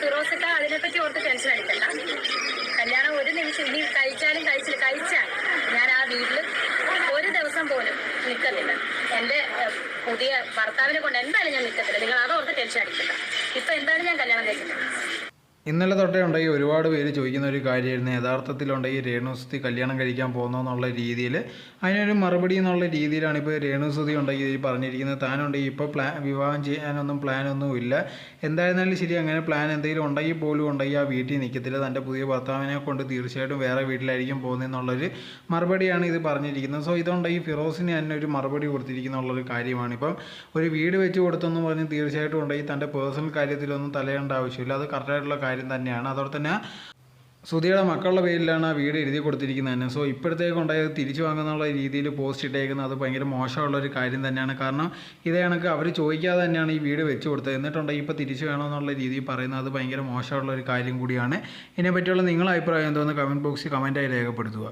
ഫിറോസക്ക അതിനെപ്പറ്റി ഓർത്ത് ടെൻഷൻ അടിക്കണ്ട. കല്യാണം ഒരു നിമിഷം ഇനി കഴിച്ചാലും കഴിച്ചില്ല കഴിച്ചാൽ ഞാൻ ആ വീട്ടിൽ ഒരു ദിവസം പോലും നിൽക്കത്തില്ല എന്റെ പുതിയ ഭർത്താവിനെ കൊണ്ട് എന്തായാലും ഞാൻ നിൽക്കത്തില്ല നിങ്ങൾ ഓർത്ത് ടെൻഷൻ അടിക്കണ്ട. ഇപ്പൊ എന്തായാലും ഞാൻ കല്യാണം കഴിച്ചിട്ടുണ്ട് ഇന്നലെ തൊട്ടേ ഉണ്ടെങ്കിൽ ഒരുപാട് പേര് ചോദിക്കുന്ന ഒരു കാര്യമായിരുന്നു. യഥാർത്ഥത്തിലുണ്ടെങ്കിൽ രേണുസ്തി കല്യാണം കഴിക്കാൻ പോകുന്നോ എന്നുള്ള രീതിയിൽ അതിനൊരു മറുപടി എന്നുള്ള രീതിയിലാണ് ഇപ്പോൾ രേണുസ്തി ഉണ്ടെങ്കിൽ ഇതിൽ പറഞ്ഞിരിക്കുന്നത്. താനുണ്ടെങ്കിൽ ഇപ്പോൾ പ്ലാൻ വിവാഹം ചെയ്യാനൊന്നും പ്ലാനൊന്നും ഇല്ല എന്തായിരുന്നാലും ശരി അങ്ങനെ പ്ലാൻ എന്തെങ്കിലും ഉണ്ടെങ്കിൽ പോലും ഉണ്ടെങ്കിൽ ആ വീട്ടിൽ നിൽക്കത്തില്ല. തന്റെ പുതിയ ഭർത്താവിനെ കൊണ്ട് തീർച്ചയായിട്ടും വേറെ വീട്ടിലായിരിക്കും പോകുന്നതെന്നുള്ളൊരു മറുപടിയാണ് ഇത് പറഞ്ഞിരിക്കുന്നത്. സോ ഇതുണ്ടെങ്കിൽ ഫിറോസിന് തന്നെ ഒരു മറുപടി കൊടുത്തിരിക്കുന്നുള്ളൊരു കാര്യമാണ്. ഇപ്പം ഒരു വീട് വെച്ച് കൊടുത്തെന്ന് പറഞ്ഞ് തീർച്ചയായിട്ടും ഉണ്ടെങ്കിൽ തന്റെ പേഴ്സണൽ കാര്യത്തിലൊന്നും തലയേണ്ട ആവശ്യമില്ല. അത് കറക്റ്റായിട്ടുള്ള കാര്യം തന്നെയാണ്. അതോടെ തന്നെ സുധിയുടെ മക്കളുടെ പേരിലാണ് ആ വീട് എഴുതി കൊടുത്തിരിക്കുന്നത് തന്നെ സോ ഇപ്പോഴത്തേക്ക് ഉണ്ടായത് തിരിച്ചു വാങ്ങുന്നുള്ള രീതിയിൽ പോസ്റ്റ് ഇട്ടേക്കുന്നത് അത് ഭയങ്കര മോശമുള്ള ഒരു കാര്യം തന്നെയാണ്. കാരണം ഇതേ കണക്ക് അവർ ചോദിക്കാതെ തന്നെയാണ് ഈ വീട് വെച്ച് കൊടുത്തത്. എന്നിട്ടുണ്ടെങ്കിൽ ഇപ്പോൾ തിരിച്ചു വേണമെന്നുള്ള രീതിയിൽ പറയുന്നത് അത് ഭയങ്കര മോശമുള്ള ഒരു കാര്യം കൂടിയാണ്. ഇതിനെപ്പറ്റിയുള്ള നിങ്ങളുടെ അഭിപ്രായം എന്തോന്ന് കമന്റ് ബോക്സിൽ കമന്റായി രേഖപ്പെടുത്തുക.